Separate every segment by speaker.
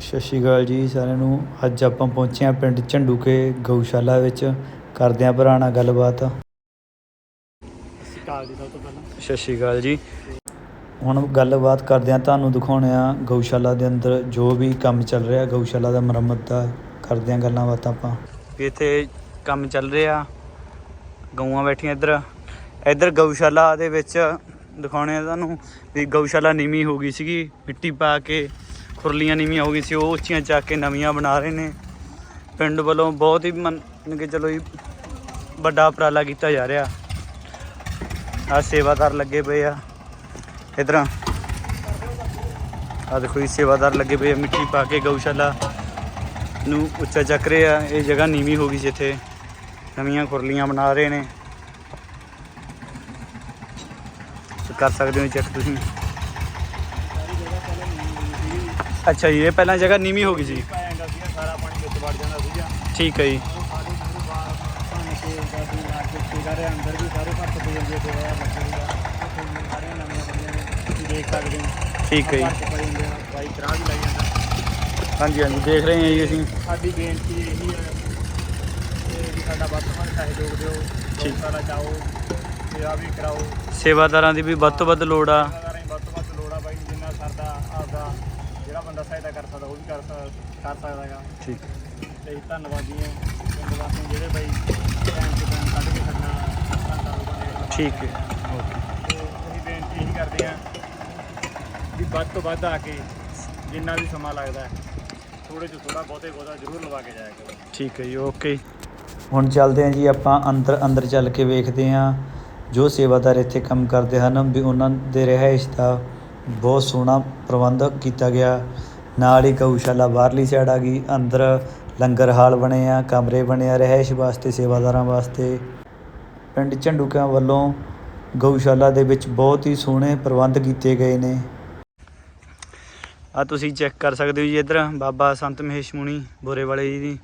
Speaker 1: ਸਤਿ ਸ਼੍ਰੀ ਅਕਾਲ ਜੀ ਸਾਰਿਆਂ ਨੂੰ। ਅੱਜ ਆਪਾਂ ਪਹੁੰਚੇ ਹਾਂ ਪਿੰਡ ਝੰਡੂਕੇ ਗਊਸ਼ਾਲਾ ਵਿੱਚ। ਕਰਦੇ ਹਾਂ ਭਰਾ ਨਾਲ ਗੱਲਬਾਤ।
Speaker 2: ਕਾਲ ਦੀ ਸਭ ਤੋਂ ਪਹਿਲਾਂ
Speaker 1: ਸਤਿ ਸ਼੍ਰੀ ਅਕਾਲ ਜੀ। ਹੁਣ ਗੱਲਬਾਤ ਕਰਦੇ ਹਾਂ, ਤੁਹਾਨੂੰ ਦਿਖਾਉਣੇ ਆ ਗਊਸ਼ਾਲਾ ਦੇ ਅੰਦਰ ਜੋ ਵੀ ਕੰਮ ਚੱਲ ਰਿਹਾ, ਗਊਸ਼ਾਲਾ ਦਾ ਮੁਰੰਮਤ ਦਾ। ਕਰਦੇ ਹਾਂ ਗੱਲਾਂ ਬਾਤਾਂ ਆਪਾਂ। ਇੱਥੇ ਕੰਮ ਚੱਲ ਰਿਹਾ, ਗਊਆਂ ਬੈਠੀਆਂ ਇੱਧਰ। ਇੱਧਰ ਗਊਸ਼ਾਲਾ ਦੇ ਵਿੱਚ ਦਿਖਾਉਣੇ ਆ ਤੁਹਾਨੂੰ ਵੀ ਗਊਸ਼ਾਲਾ ਨੀਵੀਂ ਹੋ ਗਈ ਸੀਗੀ, ਮਿੱਟੀ ਪਾ ਕੇ ਖੁਰਲੀਆਂ ਨੀਵੀਆਂ ਹੋ ਗਈ ਸੀ, ਉਹ ਉੱਚੀਆਂ ਚੱਕ ਕੇ ਨਵੀਆਂ ਬਣਾ ਰਹੇ ਨੇ। ਪਿੰਡ ਵੱਲੋਂ ਬਹੁਤ ਹੀ ਮੰਨ ਕੇ ਚਲੋ ਜੀ, ਵੱਡਾ ਉਪਰਾਲਾ ਕੀਤਾ ਜਾ ਰਿਹਾ। ਆ ਸੇਵਾਦਾਰ ਲੱਗੇ ਪਏ ਆ। ਇਧਰ ਆ ਦੇਖੋ ਜੀ, ਸੇਵਾਦਾਰ ਲੱਗੇ ਪਏ ਆ, ਮਿੱਟੀ ਪਾ ਕੇ ਗਊਸ਼ਾਲਾ ਨੂੰ ਉੱਚਾ ਚੱਕ ਰਹੇ ਆ। ਇਹ ਜਗ੍ਹਾ ਨੀਵੀਂ ਹੋ ਗਈ ਜਿੱਥੇ ਨਵੀਆਂ ਖੁਰਲੀਆਂ ਬਣਾ ਰਹੇ ਨੇ। ਕਰ ਸਕਦੇ ਹੋ ਚੈੱਕ ਤੁਸੀਂ। ਅੱਛਾ ਜੀ ਇਹ ਪਹਿਲਾਂ ਜਗ੍ਹਾ ਨੀਵੀਂ ਹੋ ਗਈ ਸੀ।
Speaker 2: ਜਾਂਦਾ ਸੀਗਾ ਸਾਰਾ ਪਾਣੀ ਵਿੱਚ ਵੜ ਜਾਂਦਾ ਸੀਗਾ।
Speaker 1: ਠੀਕ ਹੈ ਜੀ।
Speaker 2: ਉਹ ਸਾਰੇ ਨੂੰ ਬਾਹਰ ਪਾਣੀ ਕੇ ਗਾਡੀ ਲਾ ਕੇ ਸਿਗਾਰੇ ਅੰਦਰ ਵੀ ਸਾਰੇ ਭਰਤ ਦੇ ਜਾਂਦੇ ਤੇ ਆ ਬੱਚੇ ਦਾ ਸਾਰੀਆਂ ਨਵੀਆਂ ਬਣੀਆਂ ਨੇ ਤੁਸੀਂ ਦੇਖ ਸਕਦੇ ਹੋ।
Speaker 1: ਠੀਕ ਹੈ ਜੀ
Speaker 2: ਭਰਤ ਪਈ ਜਾਂਦੇ ਆ ਬਾਈ ਕਰਾ ਵੀ ਲਾਈ ਜਾਂਦਾ।
Speaker 1: ਹਾਂਜੀ ਹਾਂਜੀ ਦੇਖ ਰਹੇ ਹਾਂ ਜੀ ਅਸੀਂ।
Speaker 2: ਸਾਡੀ ਬੇਨਤੀ ਇਹੀ ਹੈ ਕਿ ਵੀ ਸਾਡਾ ਵੱਧ ਤੋਂ ਵੱਧ ਸਹਿਯੋਗ ਦਿਓ।
Speaker 1: ਠੀਕ।
Speaker 2: ਸਾਡਾ ਚਾਹੋ ਆ ਵੀ ਕਰਾਓ।
Speaker 1: ਸੇਵਾਦਾਰਾਂ ਦੀ ਵੀ ਵੱਧ ਤੋਂ ਵੱਧ ਲੋੜ ਆ
Speaker 2: ਸੇਵਾਦਾਰਾਂ ਦੀ ਵੱਧ ਤੋਂ ਵੱਧ ਲੋੜ ਆ ਬਾਈ ਜਿੰਨਾ ਸਰਦਾ ਆਪਦਾ ਜਿਹੜਾ ਬੰਦਾ ਸਹਾਇਤਾ ਕਰ ਸਕਦਾ ਉਹ ਵੀ ਕਰ ਸਕ- ਕਰ ਸਕਦਾ ਹੈਗਾ
Speaker 1: ਠੀਕ।
Speaker 2: ਤੇ ਧੰਨਵਾਦੀ ਹਾਂ ਪਿੰਡ ਵਾਸੀਆਂ ਜਿਹੜੇ ਬਾਈ ਟਾਈਮ ਤੋਂ ਟਾਈਮ ਕੱਢ ਕੇ ਸਾਡਾ ਸਾਡਾ ਕਾਰੋਬਾਰ ਇਹ
Speaker 1: ਠੀਕ ਹੈ।
Speaker 2: ਤੇ ਅਸੀਂ ਬੇਨਤੀ ਇਹੀ ਕਰਦੇ ਹਾਂ ਵੀ ਵੱਧ ਤੋਂ ਵੱਧ ਆ ਕੇ ਜਿੰਨਾ ਵੀ ਸਮਾਂ ਲੱਗਦਾ ਥੋੜੇ ਤੋਂ ਥੋੜਾ ਬਹੁਤੇ ਬਹੁਤਾ ਜ਼ਰੂਰ ਲਵਾ ਕੇ ਜਾਇਆ ਕਰੋ।
Speaker 1: ਠੀਕ ਹੈ ਜੀ ਓਕੇ। ਹੁਣ ਚੱਲਦੇ ਹਾਂ ਜੀ ਆਪਾਂ ਅੰਦਰ ਅੰਦਰ ਚੱਲ ਕੇ ਵੇਖਦੇ ਹਾਂ ਜੋ ਸੇਵਾਦਾਰ ਇੱਥੇ ਕੰਮ ਕਰਦੇ ਹਨ ਵੀ ਉਹਨਾਂ ਦੇ ਰਿਹਾਇਸ਼ ਦਾ ਬਹੁਤ ਸੋਹਣਾ ਪ੍ਰਬੰਧ ਕੀਤਾ ਗਿਆ। ਨਾਲ ਹੀ ਗਊਸ਼ਾਲਾ ਬਾਹਰਲੀ ਸਾਈਡ ਆ ਗਈ, ਅੰਦਰ ਲੰਗਰ ਹਾਲ ਬਣੇ ਆ, ਕਮਰੇ ਬਣੇ ਆ, ਰਿਹਾਇਸ਼ ਵਾਸਤੇ, ਸੇਵਾਦਾਰਾਂ ਵਾਸਤੇ। ਪਿੰਡ ਝੰਡੂਕਿਆਂ ਵੱਲੋਂ ਗਊਸ਼ਾਲਾ ਦੇ ਵਿੱਚ ਬਹੁਤ ਹੀ ਸੋਹਣੇ ਪ੍ਰਬੰਧ ਕੀਤੇ ਗਏ ਨੇ। ਆ ਤੁਸੀਂ ਚੈੱਕ ਕਰ ਸਕਦੇ ਹੋ ਜੀ ਇੱਧਰ, ਬਾਬਾ ਸੰਤ ਮਹੇਸ਼ ਮੁਨੀ ਬੋਰੇ ਵਾਲੇ ਜੀ ਦੀ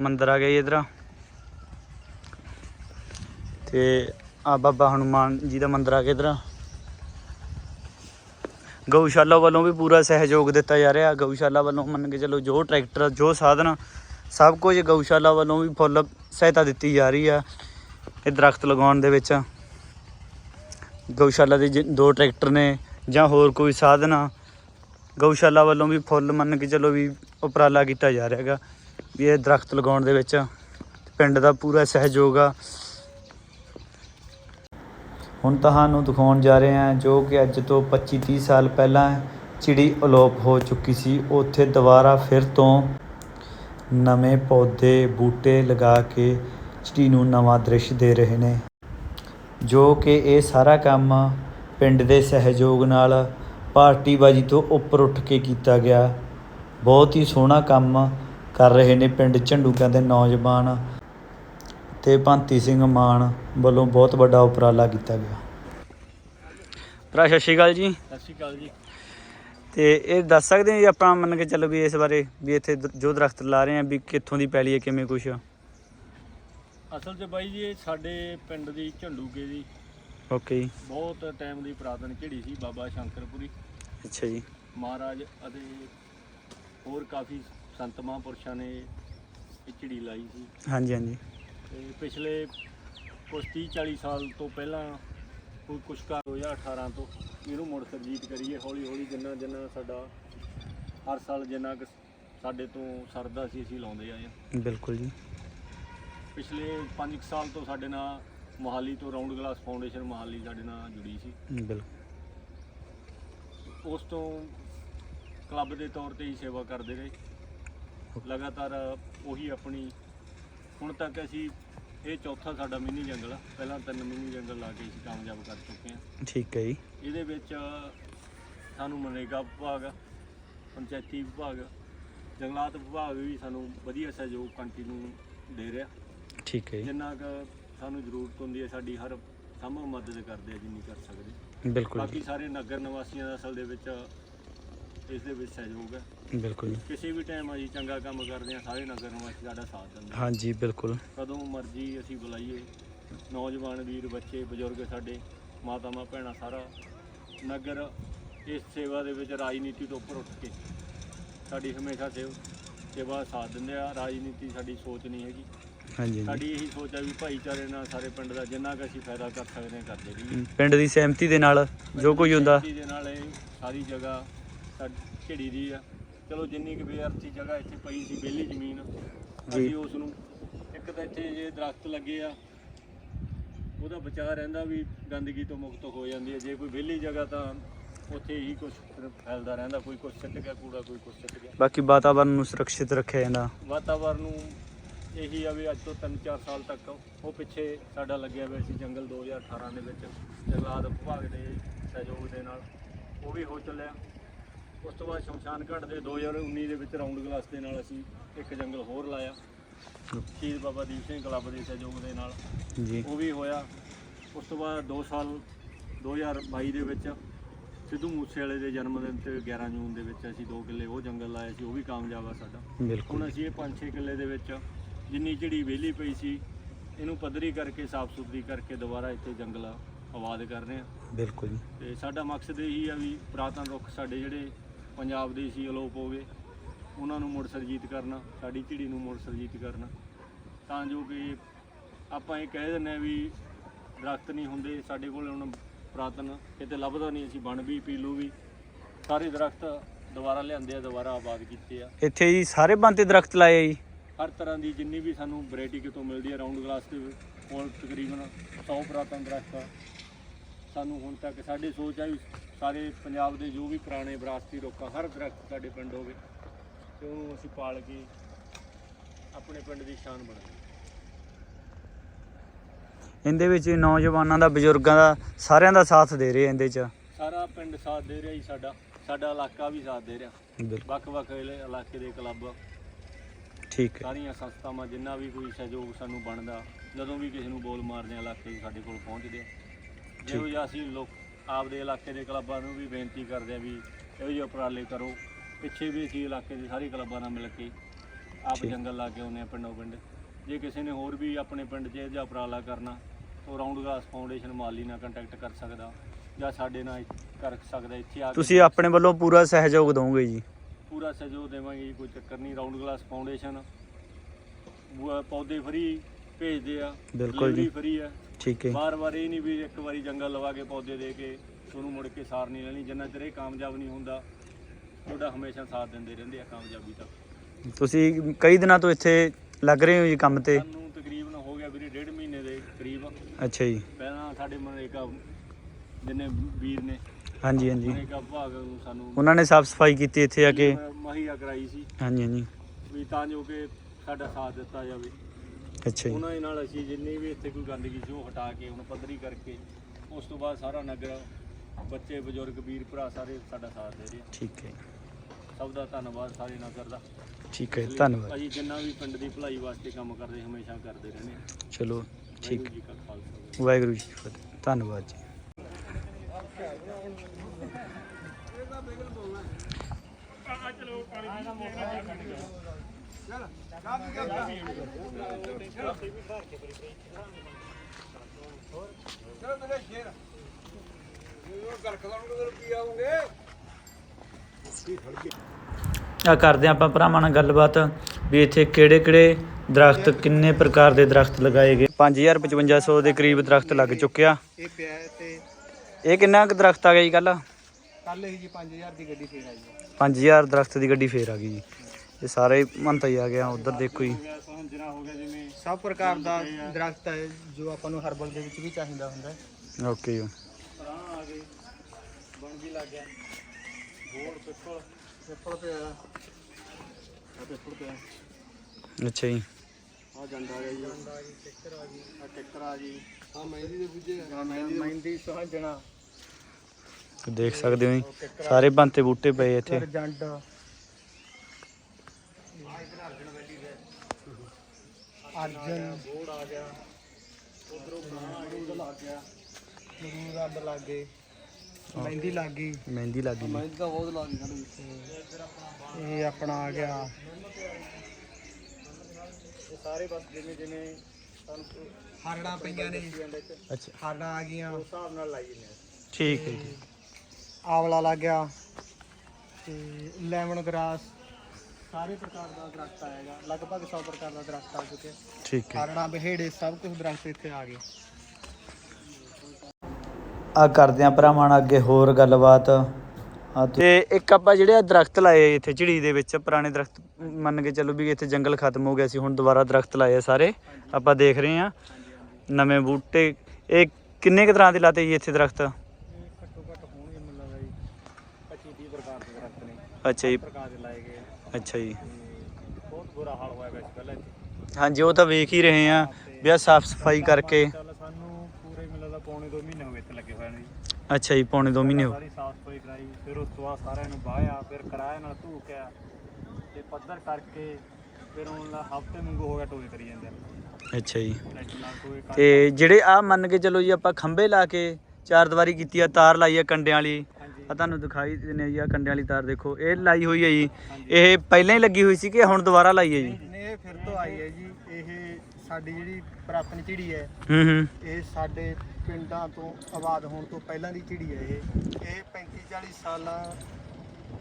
Speaker 1: ਮੰਦਿਰ ਆ ਗਿਆ ਜੀ ਇੱਧਰ। ਤੇ ਆ ਬਾਬਾ ਹਨੂਮਾਨ ਜੀ ਦਾ ਮੰਦਿਰ ਆ ਗਿਆ ਇੱਧਰ। ਗਊਸ਼ਾਲਾ ਵੱਲੋਂ ਵੀ ਪੂਰਾ ਸਹਿਯੋਗ ਦਿੱਤਾ ਜਾ ਰਿਹਾ। ਗਊਸ਼ਾਲਾ ਵੱਲੋਂ ਮੰਨ ਕੇ ਚੱਲੋ ਜੋ ਟਰੈਕਟਰ, ਜੋ ਸਾਧਨ, ਸਭ ਕੁਝ ਗਊਸ਼ਾਲਾ ਵੱਲੋਂ ਵੀ ਫੁੱਲ ਸਹਾਇਤਾ ਦਿੱਤੀ ਜਾ ਰਹੀ ਆ ਇਹ ਦਰਖਤ ਲਗਾਉਣ ਦੇ ਵਿੱਚ। ਗਊਸ਼ਾਲਾ ਦੇ ਜ- ਦੋ ਟਰੈਕਟਰ ਨੇ ਜਾਂ ਹੋਰ ਕੋਈ ਸਾਧਨ ਆ, ਗਊਸ਼ਾਲਾ ਵੱਲੋਂ ਵੀ ਫੁੱਲ ਮੰਨ ਕੇ ਚੱਲੋ ਵੀ ਉਪਰਾਲਾ ਕੀਤਾ ਜਾ ਰਿਹਾ ਹੈਗਾ ਵੀ ਇਹ ਦਰਖਤ ਲਗਾਉਣ ਦੇ ਵਿੱਚ। ਪਿੰਡ ਦਾ ਪੂਰਾ ਸਹਿਯੋਗ ਆ। ਹੁਣ ਤੁਹਾਨੂੰ ਦਿਖਾਉਣ ਜਾ ਰਹੇ ਹਾਂ ਜੋ ਕਿ ਅੱਜ ਤੋਂ 25 30 ਸਾਲ ਪਹਿਲਾਂ ਚਿੜੀ ਅਲੋਪ ਹੋ ਚੁੱਕੀ ਸੀ। ਉੱਥੇ ਦੁਬਾਰਾ ਫਿਰ ਤੋਂ ਨਵੇਂ ਪੌਦੇ, ਬੂਟੇ ਲਗਾ ਕੇ ਚਿੜੀ ਨੂੰ ਨਵਾਂ ਦ੍ਰਿਸ਼ ਦੇ ਰਹੇ ਨੇ, ਜੋ ਕਿ ਇਹ ਸਾਰਾ ਕੰਮ ਪਿੰਡ ਦੇ ਸਹਿਯੋਗ ਨਾਲ ਪਾਰਟੀਬਾਜੀ ਤੋਂ ਉੱਪਰ ਉੱਠ ਕੇ ਕੀਤਾ ਗਿਆ। ਬਹੁਤ ਹੀ ਸੋਹਣਾ ਕੰਮ ਕਰ ਰਹੇ ਨੇ ਪਿੰਡ ਝੰਡੂਕਿਆਂ ਦੇ ਨੌਜਵਾਨ। ਤੇ ਭਾਂਤੀ ਸਿੰਘ ਮਾਨ ਵੱਲੋਂ ਬਹੁਤ ਵੱਡਾ ਉਪਰਾਲਾ ਕੀਤਾ ਗਿਆ। ਭਰਾ ਸਤਿ ਸ਼੍ਰੀ ਅਕਾਲ ਜੀ।
Speaker 2: ਸਤਿ ਸ਼੍ਰੀ ਅਕਾਲ ਜੀ।
Speaker 1: ਤੇ ਇਹ ਦੱਸ ਸਕਦੇ ਹੋ ਜੀ ਆਪਾਂ ਮੰਨ ਕੇ ਚੱਲੋ ਵੀ ਇਸ ਬਾਰੇ ਵੀ ਇੱਥੇ ਦ- ਜੋ ਦਰਖਤ ਲਾ ਰਹੇ ਆ ਵੀ ਕਿੱਥੋਂ ਦੀ ਪੈਲੀ ਹੈ ਕਿਵੇਂ ਕੁਛ
Speaker 2: ਅਸਲ 'ਚ ਬਾਈ ਜੀ ਇਹ ਸਾਡੇ ਪਿੰਡ ਦੀ ਝੰਡੂਕੇ ਦੀ
Speaker 1: ਓਕੇ ਜੀ।
Speaker 2: ਬਹੁਤ ਟਾਈਮ ਦੀ ਪੁਰਾਤਨ ਝਿੜੀ ਸੀ ਬਾਬਾ ਸ਼ੰਕਰਪੁਰੀ।
Speaker 1: ਅੱਛਾ ਜੀ।
Speaker 2: ਮਹਾਰਾਜ ਅਤੇ ਹੋਰ ਕਾਫੀ ਸੰਤ ਮਹਾਂਪੁਰਸ਼ਾਂ ਨੇ ਇਹ ਝਿੜੀ ਲਾਈ ਸੀ।
Speaker 1: ਹਾਂਜੀ ਹਾਂਜੀ।
Speaker 2: ਤੇ ਪਿਛਲੇ ਕੁਝ 30 40 ਸਾਲ ਤੋਂ ਪਹਿਲਾਂ ਕੋਈ ਕੁਛ ਕਰ 2018 ਤੋਂ ਇਹਨੂੰ ਮੁੜ ਸਰਜੀਤ ਕਰੀਏ ਹੌਲੀ ਹੌਲੀ ਜਿੰਨਾ ਜਿੰਨਾ ਸਾਡਾ ਹਰ ਸਾਲ ਜਿੰਨਾ ਕੁ ਸਾਡੇ ਤੋਂ ਸਰਦਾ ਸੀ ਅਸੀਂ ਲਾਉਂਦੇ ਆਏ ਹਾਂ।
Speaker 1: ਬਿਲਕੁਲ ਜੀ।
Speaker 2: ਪਿਛਲੇ 5 ਸਾਲ ਤੋਂ ਸਾਡੇ ਨਾਲ ਮੋਹਾਲੀ ਤੋਂ ਰਾਉਂਡ ਗਲਾਸ ਫਾਊਂਡੇਸ਼ਨ ਮੋਹਾਲੀ ਸਾਡੇ ਨਾਲ ਜੁੜੀ ਸੀ।
Speaker 1: ਬਿਲਕੁਲ।
Speaker 2: ਉਸ ਤੋਂ ਕਲੱਬ ਦੇ ਤੌਰ ਤੇ ਹੀ ਸੇਵਾ ਕਰਦੇ ਰਹੇ। ਲਗਾਤਾਰ ਉਹੀ ਆਪਣੀ ਹੁਣ ਤੱਕ ਅਸੀਂ ਇਹ ਚੌਥਾ ਸਾਡਾ ਮਿੰਨੀ ਜੰਗਲ ਆ। ਪਹਿਲਾਂ ਤਿੰਨ ਮਿੰਨੀ ਜੰਗਲ ਲਾ ਕੇ ਅਸੀਂ ਕਾਮਯਾਬ ਕਰ ਚੁੱਕੇ ਹਾਂ।
Speaker 1: ਠੀਕ ਹੈ ਜੀ।
Speaker 2: ਇਹਦੇ ਵਿੱਚ ਸਾਨੂੰ ਮਨਰੇਗਾ ਵਿਭਾਗ ਪੰਚਾਇਤੀ ਵਿਭਾਗ ਜੰਗਲਾਤ ਵਿਭਾਗ ਵੀ ਸਾਨੂੰ ਵਧੀਆ ਸਹਿਯੋਗ ਕੰਟੀਨਿਊ ਦੇ ਰਿਹਾ।
Speaker 1: ਠੀਕ ਹੈ ਜੀ।
Speaker 2: ਜਿੰਨਾ ਕੁ ਸਾਨੂੰ ਜ਼ਰੂਰਤ ਹੁੰਦੀ ਹੈ ਸਾਡੀ ਹਰ ਸੰਭਵ ਮਦਦ ਕਰਦੇ ਆ ਜਿੰਨੀ ਕਰ ਸਕਦੇ।
Speaker 1: ਬਿਲਕੁਲ
Speaker 2: ਬਾਕੀ ਸਾਰੇ ਨਗਰ ਨਿਵਾਸੀਆਂ ਦਾ ਅਸਲ ਦੇ ਵਿੱਚ ਇਸ ਦੇ ਵਿੱਚ ਸਹਿਯੋਗ ਹੈ।
Speaker 1: ਬਿਲਕੁਲ।
Speaker 2: ਕਿਸੇ ਵੀ ਟਾਈਮ ਅਸੀਂ ਚੰਗਾ ਕੰਮ ਕਰਦੇ ਹਾਂ ਸਾਰੇ ਨਗਰ ਨਿਵਾਸੀ ਸਾਡਾ ਸਾਥ ਦਿੰਦੇ ਆ।
Speaker 1: ਹਾਂਜੀ ਬਿਲਕੁਲ।
Speaker 2: ਕਦੋਂ ਮਰਜ਼ੀ ਅਸੀਂ ਬੁਲਾਈਏ। ਨੌਜਵਾਨ ਵੀਰ ਬੱਚੇ ਬਜ਼ੁਰਗ ਸਾਡੇ ਮਾਤਾਵਾਂ ਭੈਣਾਂ ਸਾਰਾ ਨਗਰ ਇਸ ਸੇਵਾ ਦੇ ਵਿੱਚ ਰਾਜਨੀਤੀ ਤੋਂ ਉੱਪਰ ਉੱਠ ਕੇ ਸਾਡੀ ਹਮੇਸ਼ਾ ਸੇਵ ਸੇਵਾ ਸਾਥ ਦਿੰਦੇ ਆ। ਰਾਜਨੀਤੀ ਸਾਡੀ ਸੋਚ ਨਹੀਂ ਹੈਗੀ।
Speaker 1: ਹਾਂਜੀ ਹਾਂਜੀ।
Speaker 2: ਸਾਡੀ ਇਹੀ ਸੋਚ ਆ ਵੀ ਭਾਈਚਾਰੇ ਨਾਲ ਸਾਰੇ ਪਿੰਡ ਦਾ ਜਿੰਨਾ ਕੁ ਅਸੀਂ ਫਾਇਦਾ ਕਰ ਸਕਦੇ ਹਾਂ ਕਰਦੇ ਰਹੀਏ।
Speaker 1: ਪਿੰਡ ਦੀ ਸਹਿਮਤੀ ਦੇ ਨਾਲ ਜੋ ਕੋਈ ਹੁੰਦਾ।
Speaker 2: ਸਹਿਮਤੀ ਦੇ ਨਾਲ ਇਹ ਸਾਰੀ ਜਗ੍ਹਾ ਝਿੜੀ ਦੀ ਆ। ਚਲੋ ਜਿੰਨੀ ਕੁ ਬੇਅਰਥੀ ਜਗ੍ਹਾ ਇੱਥੇ ਪਈ ਸੀ ਵਿਹਲੀ ਜ਼ਮੀਨ
Speaker 1: ਜੀ।
Speaker 2: ਅਸੀਂ ਉਸ ਨੂੰ ਇੱਕ ਤਾਂ ਇੱਥੇ ਜੇ ਦਰਖਤ ਲੱਗੇ ਆ ਉਹਦਾ ਬਚਾਅ ਰਹਿੰਦਾ ਵੀ ਗੰਦਗੀ ਤੋਂ ਮੁਕਤ ਹੋ ਜਾਂਦੀ ਹੈ। ਜੇ ਕੋਈ ਵਿਹਲੀ ਜਗ੍ਹਾ ਤਾਂ ਉੱਥੇ ਹੀ ਕੁਝ ਫੈਲਦਾ ਰਹਿੰਦਾ ਕੋਈ ਕੁਝ ਸਿੱਟ ਗਿਆ ਕੂੜਾ ਕੋਈ ਕੁਝ ਸਿੱਟ ਗਿਆ।
Speaker 1: ਬਾਕੀ ਵਾਤਾਵਰਨ ਨੂੰ ਸੁਰੱਖਿਅਤ ਰੱਖਿਆ ਜਾਂਦਾ।
Speaker 2: ਵਾਤਾਵਰਨ ਨੂੰ ਇਹੀ ਆ ਵੀ ਅੱਜ ਤੋਂ 3-4 ਸਾਲ ਤੱਕ ਉਹ ਪਿੱਛੇ ਸਾਡਾ ਲੱਗਿਆ ਹੋਇਆ ਸੀ ਜੰਗਲ 2018 ਦੇ ਵਿੱਚ। ਜੰਗਲਾਤ ਵਿਭਾਗ ਦੇ ਸਹਿਯੋਗ ਦੇ ਨਾਲ ਉਹ ਵੀ ਹੋ ਚੱਲਿਆ। ਉਸ ਤੋਂ ਬਾਅਦ ਸ਼ਮਸ਼ਾਨ ਘਾਟ ਦੇ 2019 ਦੇ ਵਿੱਚ ਰਾਉਂਡ ਗਲਾਸ ਦੇ ਨਾਲ ਅਸੀਂ ਇੱਕ ਜੰਗਲ ਹੋਰ ਲਾਇਆ। ਸ਼ਹੀਦ ਬਾਬਾ ਦੀਪ ਸਿੰਘ ਕਲੱਬ ਦੇ ਸਹਿਯੋਗ ਦੇ ਨਾਲ।
Speaker 1: ਜੀ।
Speaker 2: ਉਹ ਵੀ ਹੋਇਆ। ਉਸ ਤੋਂ ਬਾਅਦ 2 ਸਾਲ 2022 ਦੇ ਵਿੱਚ ਸਿੱਧੂ ਮੂਸੇਵਾਲੇ ਦੇ ਜਨਮ ਦਿਨ ਤੇ 11 ਜੂਨ ਦੇ ਵਿੱਚ ਅਸੀਂ 2 ਕਿੱਲੇ ਉਹ ਜੰਗਲ ਲਾਇਆ ਸੀ ਉਹ ਵੀ ਕਾਮਯਾਬ ਆ ਸਾਡਾ। ਹੁਣ ਅਸੀਂ ਇਹ 5-6 ਕਿੱਲੇ ਦੇ ਵਿੱਚ ਜਿੰਨੀ ਝੜੀ ਵਿਹਲੀ ਪਈ ਸੀ ਇਹਨੂੰ ਪੱਧਰੀ ਕਰਕੇ ਸਾਫ਼ ਸੁਥਰੀ ਕਰਕੇ ਦੁਬਾਰਾ ਇੱਥੇ ਜੰਗਲ ਆਬਾਦ ਕਰ ਰਹੇ ਹਾਂ।
Speaker 1: ਬਿਲਕੁਲ ਜੀ।
Speaker 2: ਤੇ ਸਾਡਾ ਮਕਸਦ ਇਹੀ ਆ ਵੀ ਪੁਰਾਤਨ ਰੁੱਖ ਸਾਡੇ ਜਿਹੜੇ ਪੰਜਾਬ ਦੇ ਸੀ ਅਲੋਪ ਹੋ ਗਏ। ਉਹਨਾਂ ਨੂੰ ਮੁੜ ਸਰਜੀਤ ਕਰਨਾ ਸਾਡੀ ਝਿੜੀ ਨੂੰ ਮੁੜ ਸਰਜੀਤ ਕਰਨਾ। ਤਾਂ ਜੋ ਕਿ ਆਪਾਂ ਇਹ ਕਹਿ ਦਿੰਦੇ ਆ ਵੀ ਦਰਖਤ ਨਹੀਂ ਹੁੰਦੇ ਸਾਡੇ ਕੋਲ ਹੁਣ ਪੁਰਾਤਨ ਕਿਤੇ ਲੱਭਦਾ ਨਹੀਂ ਅਸੀਂ ਬਣ ਵੀ ਪੀਲੂ ਵੀ। ਸਾਰੇ ਦਰਖਤ ਦੁਬਾਰਾ ਲਿਆਂਦੇ ਆ ਦੁਬਾਰਾ ਆਬਾਦ ਕੀਤੇ ਆ।
Speaker 1: ਇੱਥੇ ਜੀ ਸਾਰੇ ਬੰਤੇ ਦਰਖਤ ਲਾਏ ਆ ਜੀ।
Speaker 2: ਹਰ ਤਰ੍ਹਾਂ ਦੀ ਜਿੰਨੀ ਵੀ ਸਾਨੂੰ ਵੈਰਾਈਟੀ ਕਿਤੋਂ ਮਿਲਦੀ ਹੈ ਰਾਉਂਡ ਗਲਾਸ ਦੇ ਕੋਲ ਤਕਰੀਬਨ 100 ਪੁਰਾਤਨ ਦਰਖਤ ਆ। ਸਾਨੂੰ ਹੁਣ ਤੱਕ ਸਾਡੀ ਸੋਚ ਆ ਵੀ ਸਾਰੇ ਪੰਜਾਬ ਦੇ ਜੋ ਵੀ ਪੁਰਾਣੇ ਵਿਰਾਸਤੀ ਆ ਹਰ ਦਰਖਤ ਸਾਡੇ ਪਿੰਡ ਹੋਵੇ ਤੇ ਉਹਨੂੰ ਅਸੀਂ ਪਾਲ ਕੇ ਆਪਣੇ ਪਿੰਡ ਦੀ ਸ਼ਾਨ ਬਣਾਈਏ।
Speaker 1: ਇਹਦੇ ਵਿੱਚ ਨੌਜਵਾਨਾਂ ਦਾ ਬਜ਼ੁਰਗਾਂ ਦਾ ਸਾਰਿਆਂ ਦਾ ਸਾਥ ਦੇ ਰਹੇ ਇਹਦੇ ਚ।
Speaker 2: ਸਾਰਾ ਪਿੰਡ ਸਾਥ ਦੇ ਰਿਹਾ ਜੀ ਸਾਡਾ ਸਾਡਾ ਇਲਾਕਾ ਵੀ ਸਾਥ ਦੇ ਰਿਹਾ। ਵੱਖ-ਵੱਖ ਇਲਾ- ਇਲਾਕੇ ਦੇ ਕਲੱਬ।
Speaker 1: ਠੀਕ
Speaker 2: ਸਾਰੀਆਂ ਸੰਸਥਾਵਾਂ ਜਿੰਨਾ ਵੀ ਕੋਈ ਸਹਿਯੋਗ ਸਾਨੂੰ ਬਣਦਾ ਜਦੋਂ ਵੀ ਕਿਸੇ ਨੂੰ ਬੋਲ ਮਾਰਦੇ ਆ ਇਲਾਕੇ ਸਾਡੇ ਕੋਲ ਪਹੁੰਚਦੇ ਆ। ਜਿਹੋ ਜਿਹਾ ਅਸੀਂ ਲੋਕ ਆਪਦੇ ਇਲਾਕੇ ਦੇ ਕਲੱਬਾਂ ਨੂੰ ਵੀ ਬੇਨਤੀ ਕਰਦੇ ਆ ਵੀ ਇਹੋ ਜਿਹੇ ਉਪਰਾਲੇ ਕਰੋ। ਪਿੱਛੇ ਵੀ ਅਸੀਂ ਇਲਾਕੇ ਦੇ ਸਾਰੇ ਕਲੱਬਾਂ ਨਾਲ ਮਿਲ ਕੇ ਆਪ। ਜੰਗਲ ਲਾ ਕੇ ਆਉਂਦੇ ਆ ਪਿੰਡੋਂ ਪਿੰਡ। ਜੇ ਕਿਸੇ ਨੇ ਹੋਰ ਵੀ ਆਪਣੇ ਪਿੰਡ 'ਚ ਇਹੋ ਜਿਹਾ ਉਪਰਾਲਾ ਕਰਨਾ ਤਾਂ ਰਾਉਂਡ ਗਲਾਸ ਫਾਊਂਡੇਸ਼ਨ ਮਾਲੀ ਨਾਲ ਕੰਟੈਕਟ ਕਰ ਸਕਦਾ ਜਾਂ ਸਾਡੇ ਨਾਲ ਕਰ ਸਕਦਾ ਇੱਥੇ ਆ ਕੇ
Speaker 1: ਤੁਸੀਂ ਆਪਣੇ ਵੱਲੋਂ ਪੂਰਾ ਸਹਿਯੋਗ ਦਿਓਗੇ ਜੀ।
Speaker 2: ਪੂਰਾ ਸਹਿਯੋਗ ਦੇਵਾਂਗੇ ਜੀ, ਕੋਈ ਚੱਕਰ ਨਹੀਂ। ਰਾਉਂਡ ਗਲਾਸ ਫਾਊਂਡੇਸ਼ਨ ਪੌਦੇ ਫਰੀ ਭੇਜਦੇ ਆ
Speaker 1: ਬਿਲਕੁਲ ਜੀ।
Speaker 2: ਫਰੀ ਆ
Speaker 1: ਠੀਕ ਹੈ।
Speaker 2: ਵਾਰ-ਵਾਰ ਇਹ ਨਹੀਂ ਵੀ ਇੱਕ ਵਾਰੀ ਜੰਗਲ ਲਵਾ ਕੇ ਪੌਦੇ ਦੇ ਕੇ ਉਹਨੂੰ ਮੁੜ ਕੇ ਸਾਰ ਨਹੀਂ ਲੈਣੀ ਜਿੰਨਾ ਚਿਰ ਇਹ ਕਾਮਯਾਬ ਨਹੀਂ ਹੁੰਦਾ ਤੁਹਾਡਾ ਹਮੇਸ਼ਾ ਸਾਥ ਦਿੰਦੇ ਰਹਿੰਦੇ ਆ ਕਾਮਯਾਬੀ ਤੱਕ।
Speaker 1: ਤੁਸੀਂ ਕਈ ਦਿਨਾਂ ਤੋਂ ਇੱਥੇ ਲੱਗ ਰਹੇ ਹੋ ਜੀ ਕੰਮ ਤੇ?
Speaker 2: ਸਾਨੂੰ ਤਕਰੀਬਨ ਹੋ ਗਿਆ ਵੀਰੇ ਡੇਢ ਮਹੀਨੇ ਦੇ ਕਰੀਬ।
Speaker 1: ਅੱਛਾ ਜੀ।
Speaker 2: ਪਹਿਲਾਂ ਸਾਡੇ ਮਨਰੇਗਾ ਜਿੰਨੇ ਵੀਰ ਨੇ
Speaker 1: ਹਾਂਜੀ ਹਾਂਜੀ।
Speaker 2: ਮਨਰੇਗਾ ਵਿਭਾਗ ਨੂੰ ਸਾਨੂੰ
Speaker 1: ਉਹਨਾਂ ਨੇ ਸਾਫ਼ ਸਫ਼ਾਈ ਕੀਤੀ ਇੱਥੇ ਆ ਕੇ?
Speaker 2: ਮੁਹੱਈਆ ਕਰਾਈ ਸੀ।
Speaker 1: ਹਾਂਜੀ ਹਾਂਜੀ।
Speaker 2: ਵੀ ਤਾਂ ਜੋ ਕਿ ਸਾਡਾ ਸਾਥ ਦਿੱਤਾ ਜਾਵੇ।
Speaker 1: ਅੱਛਾ ਜੀ।
Speaker 2: ਉਹਨਾਂ ਦੇ ਨਾਲ ਅਸੀਂ ਜਿੰਨੀ ਵੀ ਇੱਥੇ ਕੋਈ ਗੰਦਗੀ ਸੀ ਉਹ ਹਟਾ ਕੇ ਹੁਣ ਪੱਧਰੀ ਕਰਕੇ ਉਸ ਤੋਂ ਬਾਅਦ ਸਾਰਾ ਨਗਰ ਬੱਚੇ ਬਜ਼ੁਰਗ ਵੀਰ ਭਰਾ ਸਾਰੇ ਸਾਡਾ ਸਾਥ ਦੇ ਰਹੇ ਆ।
Speaker 1: ਠੀਕ ਹੈ।
Speaker 2: ਸਭ ਦਾ ਧੰਨਵਾਦ ਸਾਰੇ ਨਗਰ ਦਾ।
Speaker 1: ਠੀਕ ਹੈ ਧੰਨਵਾਦ।
Speaker 2: ਅਸੀਂ ਜਿੰਨਾ ਵੀ ਪਿੰਡ ਦੀ ਭਲਾਈ ਵਾਸਤੇ ਕੰਮ ਕਰਦੇ ਹਮੇਸ਼ਾ ਕਰਦੇ ਰਹਿੰਦੇ ਹਾਂ।
Speaker 1: ਚਲੋ ਠੀਕ।
Speaker 2: ਵਾਹਿਗੁਰੂ ਜੀ ਕਾ ਖਾਲਸਾ।
Speaker 1: ਵਾਹਿਗੁਰੂ ਜੀ ਕੀ ਫਤਿਹ। ਧੰਨਵਾਦ ਜੀ। ਆ ਕਰਦੇ ਆਪਾਂ ਭਰਾਵਾਂ ਨਾਲ ਗੱਲਬਾਤ ਵੀ ਇੱਥੇ ਕਿਹੜੇ ਕਿਹੜੇ ਦਰਖਤ ਕਿੰਨੇ ਪ੍ਰਕਾਰ ਦੇ ਦਰਖਤ ਲਗਾਏ ਗਏ? 5500 ਦੇ ਕਰੀਬ ਦਰਖਤ ਲੱਗ ਚੁੱਕਿਆ
Speaker 3: ਇਹ ਪਿਆ ਹੈ ਤੇ
Speaker 1: ਇਹ ਕਿੰਨਾ ਕੁ ਦਰਖਤ ਆ ਗਿਆ ਜੀ ਕੱਲ
Speaker 3: ਕੱਲ ਹੀ ਜੀ 5000 ਦੀ ਗੱਡੀ ਫੇਰ ਆਈ ਹੈ।
Speaker 1: 5000 ਦਰਖਤ ਦੀ ਗੱਡੀ ਫੇਰ ਆ ਗਈ ਜੀ। ਇਹ ਸਾਰੇ ਮੰਤਾ ਹੀ ਆ ਗਿਆ ਉਧਰ ਦੇਖੋ ਜੀ।
Speaker 3: ਸਭ ਪ੍ਰਕਾਰ ਦਾ ਦਰਖਤ ਹੈ ਜੋ ਆਪਾਂ ਨੂੰ ਹਰਬਲ ਦੇ ਵਿੱਚ ਵੀ ਚਾਹੀਦਾ ਹੁੰਦਾ ਹੈ।
Speaker 1: ਓਕੇ ਜੀ।
Speaker 2: ਪਰਾਂ ਆ ਗਏ ਬਣ ਵੀ ਲੱਗ ਗਿਆ ਗੋਲ ਪਿੱਪਲ
Speaker 3: ਪਿੱਪਲ ਪਿਆ
Speaker 2: ਆ ਪਿੱਪਲ ਪਿਆ
Speaker 1: ਅੱਛਾ ਜੀ।
Speaker 2: ਆ ਜੰਡਾ ਆ ਗਿਆ ਜੀ।
Speaker 3: ਆ ਗਈ ਟਿੱਕਰ ਆ ਗਈ।
Speaker 2: ਆ ਟਿੱਕਰ ਆ ਜੀ
Speaker 3: ਆ ਮਹਿੰਦੀ ਦੇ ਬੁੱਝੇ ਆ। ਮਹਿੰਦੀ ਸਹੰਜਣਾ
Speaker 1: ਦੇਖ ਸਕਦੇ ਹੋ ਜੀ ਸਾਰੇ ਬੰਤੇ ਬੂਟੇ ਪਏ ਇੱਥੇ।
Speaker 3: ਜੰਡ ਅਰਜਨ
Speaker 2: ਬੋੜ ਆ ਗਿਆ। ਉਧਰੋਂ ਅਮਰੂਦ ਲੱਗ ਗਿਆ।
Speaker 3: ਮਰੂਦ ਅੰਬ ਲੱਗੇ। ਮਹਿੰਦੀ ਲੱਗ। ਗਈ
Speaker 1: ਮਹਿੰਦੀ ਲੱਗ ਗਈ
Speaker 3: ਤਾਂ ਬਹੁਤ ਲੱਗ ਗਈ ਸਾਡੇ ਇਹ ਆਪਣਾ ਆ ਗਿਆ।
Speaker 2: ਇਹ ਸਾਰੇ ਬਸ ਜਿਵੇਂ ਜਿਵੇਂ ਸਾਨੂੰ
Speaker 3: ਹਰੜਾਂ ਪਈਆਂ ਨੇ।
Speaker 1: ਅੱਛਾ।
Speaker 3: ਹਰੜਾਂ ਆ ਗਈਆਂ।
Speaker 2: ਉਸ ਹਿਸਾਬ ਨਾਲ ਲਾਈ ਆ।
Speaker 1: ਠੀਕ ਹੈ ਜੀ।
Speaker 3: ਆਵਲਾ ਲੱਗ ਗਿਆ। ਤੇ ਲੈਮਨ ਗ੍ਰਾਸ। ਸਾਰੇ ਪ੍ਰਕਾਰ ਦਾ ਦਰਖਤ ਆਏਗਾ। ਲਗਭਗ 100 ਪ੍ਰਕਾਰ ਦਾ ਦਰਖਤ ਆ ਚੁੱਕਿਆ।
Speaker 1: ਠੀਕ ਹੈ।
Speaker 3: ਹਰਣਾ ਬਹੇੜੇ ਸਭ ਕੁਝ ਦਰਖਤ ਇੱਥੇ ਆ ਗਏ।
Speaker 1: ਆ ਕਰਦੇ ਆ ਭਰਾਵਾਂ ਨਾਲ ਅੱਗੇ ਹੋਰ ਗੱਲਬਾਤ। ਆ ਤੇ ਇੱਕ ਆਪਾਂ ਜਿਹੜੇ ਆ ਦਰਖਤ ਲਾਏ ਇੱਥੇ ਝਿੜੀ ਦੇ ਵਿੱਚ ਪੁਰਾਣੇ ਦਰਖਤ ਮੰਨ ਕੇ ਚੱਲੋ ਵੀ ਇੱਥੇ ਜੰਗਲ ਖਤਮ ਹੋ ਗਿਆ ਸੀ ਹੁਣ ਦੁਬਾਰਾ ਦਰਖਤ ਲਾਏ ਆ ਸਾਰੇ। ਆਪਾਂ ਦੇਖ ਰਹੇ ਆ ਨਵੇਂ ਬੂਟੇ। ਇਹ ਕਿੰਨੇ ਕੁ ਤਰ੍ਹਾਂ ਦੇ ਲਾਤੇ ਜੀ ਇੱਥੇ ਦਰਖਤ?
Speaker 4: ਘੱਟੋ ਘੱਟ ਹੋਣਗੇ ਮੈਨੂੰ ਲੱਗਦਾ ਜੀ 25 30 ਪ੍ਰਕਾਰ ਦੇ ਦਰਖਤ ਨੇ।
Speaker 1: ਅੱਛਾ ਜੀ।
Speaker 4: ਪ੍ਰਕਾਰ ਦੇ ਲਾਏ ਗਏ।
Speaker 1: ਅੱਛਾ ਜੀ।
Speaker 4: ਬਹੁਤ ਬੁਰਾ ਹਾਲ ਹੋਇਆ ਪਿਆ ਸੀ ਪਹਿਲਾਂ ਇੱਥੇ।
Speaker 1: ਹਾਂਜੀ ਉਹ ਤਾਂ ਵੇਖ ਹੀ ਰਹੇ ਆ ਵੀ ਆ ਸਾਫ਼ ਸਫ਼ਾਈ ਕਰਕੇ।
Speaker 4: ਚੱਲ ਸਾਨੂੰ ਪੂਰੇ ਮੈਨੂੰ ਲੱਗਦਾ ਪੌਣੇ 2 ਮਹੀਨੇ ਹੋ ਗਏ ਇੱਥੇ ਲੱਗੇ ਹੋਏ ਨੇ
Speaker 1: ਅੱਛਾ ਜੀ ਪੌਣੇ 2 ਮਹੀਨੇ ਹੋ
Speaker 4: ਸਾਰੀ ਸਾਫ਼ ਸਫ਼ਾਈ ਕਰਾਈ ਫਿਰ ਉਸ ਤੋਂ ਬਾਅਦ ਸਾਰਿਆਂ ਨੂੰ ਬਾਹਿਆ ਫਿਰ ਕਿਰਾਏ ਨਾਲ ਧੂਕਿਆ ਤੇ ਪੱਧਰ ਕਰਕੇ ਫਿਰ ਹੁਣ ਹਫ਼ਤੇ ਮੰਗੂ ਹੋ ਗਿਆ ਟੋਏ ਕਰੀ ਜਾਂਦੇ ਆ।
Speaker 1: ਅੱਛਾ ਜੀ।
Speaker 4: ਨੈਟ ਨਾਲ ਟੋਏ ਕਰ
Speaker 1: ਤੇ ਜਿਹੜੇ ਆ ਮੰਨ ਕੇ ਚੱਲੋ ਜੀ ਆਪਾਂ ਖੰਭੇ ਲਾ ਕੇ ਚਾਰ ਦੀਵਾਰੀ ਕੀਤੀ ਆ ਤਾਰ ਲਾਈ ਆ ਕੰਡਿਆਂ ਵਾਲੀ ਆ ਤੁਹਾਨੂੰ ਦਿਖਾਈ ਦਿੰਨੇ ਜੀ ਆ ਕੰਡਿਆਂ ਵਾਲੀ ਤਾਰ ਦੇਖੋ ਇਹ ਲਾਈ ਹੋਈ ਹੈ ਜੀ। ਇਹ ਪਹਿਲਾਂ ਹੀ ਲੱਗੀ ਹੋਈ ਸੀ ਕਿ ਹੁਣ ਦੁਬਾਰਾ ਲਾਈ ਹੈ ਜੀ?
Speaker 3: ਇਹ ਫਿਰ ਤੋਂ ਆਈ ਹੈ ਜੀ। ਇਹ ਸਾਡੀ ਜਿਹੜੀ ਪੁਰਾਤਨ ਝਿੜੀ ਹੈ
Speaker 1: ਹੂੰ ਹੂੰ।
Speaker 3: ਇਹ ਸਾਡੇ ਪਿੰਡਾਂ ਤੋਂ ਆਬਾਦ ਹੋਣ ਤੋਂ ਪਹਿਲਾਂ ਦੀ ਝਿੜੀ ਹੈ ਇਹ। ਇਹ 35 40 ਸਾਲਾਂ